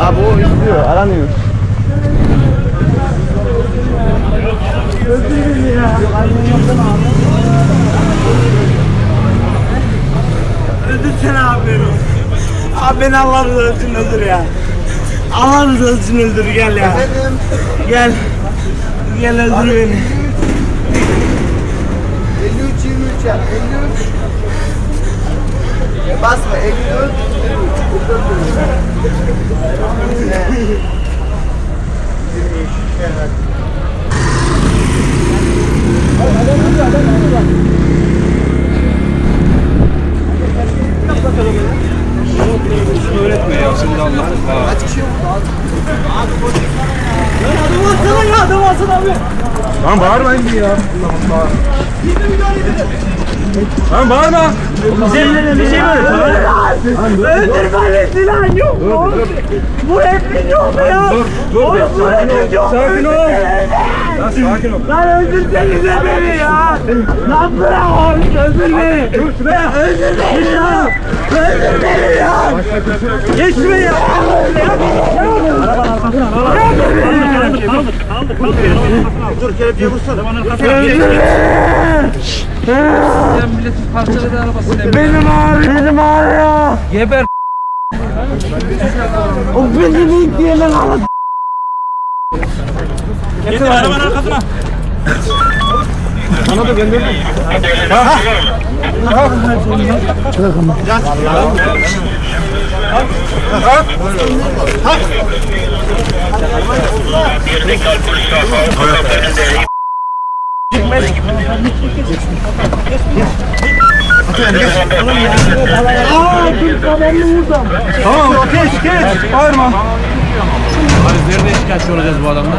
Abi o istiyor, aranıyor. Öldürsene abi beni. Abi beni Allah rızası için öldür ya. Allah rızası için öldür gel ya. Gel. Gel öldür beni. 53 23 yap. 53. Basma 54. Evet. Lan bağırma şimdi ya. Allah Allah. Lan bağırma. Bir şey böyle. Öldürme silah yok. Bu hep biliyor mu ya? Dur dur. Oğlum bu hep biliyor. Sakin ol. Lan sakin ol. Lan öldürsenize beni ya. Lan bırak oğlum öldür beni. Bırak öldür beni ya. Öldür beni ya. Geç şuraya. Dur kelepçeyi vursana. milletin parçaladığı arabasını Benim ağrıyor. Benim ağrıyor. Geber. O benim ilk diyelim ağrıyor. Getir arabanın arkasına. Bana da gönder. Tamam geç geç. Bağırma. Nerede şikayetçi olacağız bu adamdan?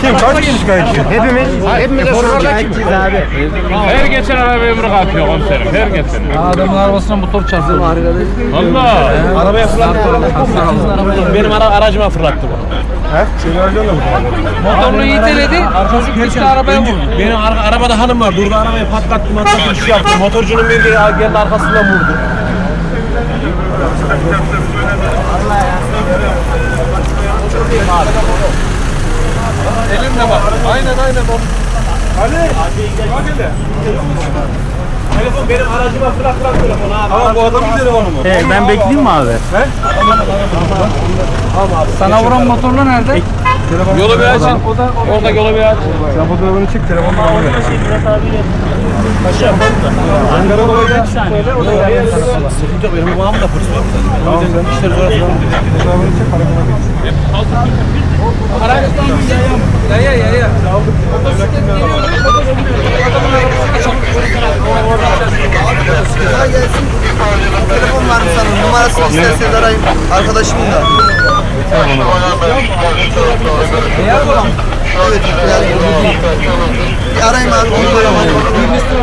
Kim kaç kişi şikayetçi? Hepimiz. Hepimiz de şikayetçiyiz abi. Her geçen arabaya yumruk atıyor komiserim. Her geçen. Adamın arabasına motor çarptı. Valla. Arabaya fırlattı. Benim ara aracıma fırlattı bu. Motorunu iteledi. Çocuk gitti arabaya vurdu. Benim ar- arabada hanım var. Durdu arabayı patlattı. Patlattı bir şey yaptı. Motorcunun biri geldi arkasından vurdu. Elimle bak. Aynen aynen. Telefon benim aracıma fırlat fırlat telefonu abi. Tamam bu adamın telefonu mu? ben bekleyeyim mi abi? Sana vuran motorlu nerede? Yolu bir açın. Orada yolu bir aç. Sen fotoğrafını çek telefonunu bana ver. Sıkıntı yok. Benim babamın da polis var. İşleri zor. Motosiklet geliyor. Adamın gelsin. Telefon var mı sana? Numarasını isterseniz arayın. Arkadaşımın da. Beyaz olan. Evet. Abi.